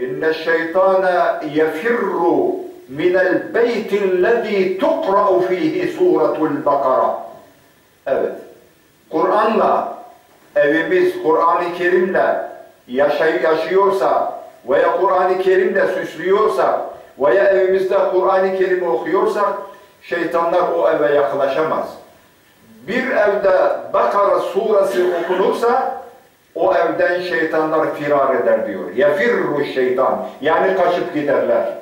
İnne şeytana yefirru minel beytillezî tukra'u fihi suretul Bakara. Evet. Kur'an'la evimiz Kur'an-ı Kerim'le yaşay yaşıyorsa veya Kur'an-ı Kerim'le süslüyorsa veya evimizde Kur'an-ı Kerim okuyorsak şeytanlar o eve yaklaşamaz. Bir evde Bakara suresi okunursa o evden şeytanlar firar eder diyor. Yefirru şeytan. Yani kaçıp giderler.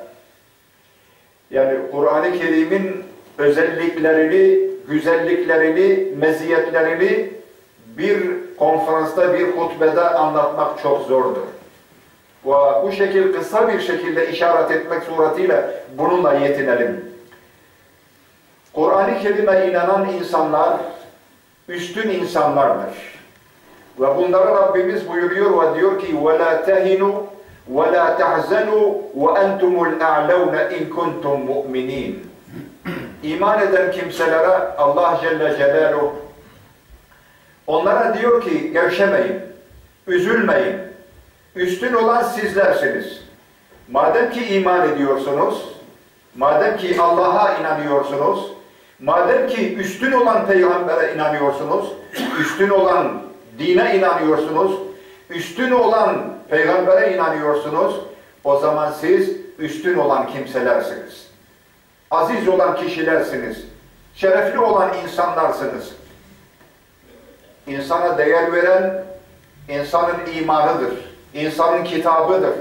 Yani Kur'an-ı Kerim'in özelliklerini, güzelliklerini, meziyetlerini bir konferansta, bir hutbede anlatmak çok zordur. Ve bu şekil kısa bir şekilde işaret etmek suretiyle bununla yetinelim. Kur'an-ı Kerim'e inanan insanlar üstün insanlardır. Ve bunları Rabbimiz buyuruyor ve diyor ki وَلَا تَهِنُوا وَلَا تَحْزَنُوا وَاَنْتُمُ الْاَعْلَوْنَ اِنْ كُنْتُمْ مُؤْمِنِينَ İman eden kimselere Allah Celle Celaluhu onlara diyor ki gevşemeyin, üzülmeyin. Üstün olan sizlersiniz. Madem ki iman ediyorsunuz, madem ki Allah'a inanıyorsunuz, madem ki üstün olan peygambere inanıyorsunuz, üstün olan dine inanıyorsunuz, üstün olan peygambere inanıyorsunuz, o zaman siz üstün olan kimselersiniz. Aziz olan kişilersiniz. Şerefli olan insanlarsınız. İnsana değer veren insanın imanıdır. insanın kitabıdır.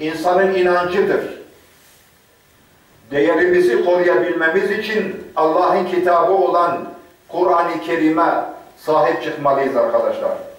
insanın inancıdır. Değerimizi koruyabilmemiz için Allah'ın kitabı olan Kur'an-ı Kerim'e sahip çıkmalıyız arkadaşlar.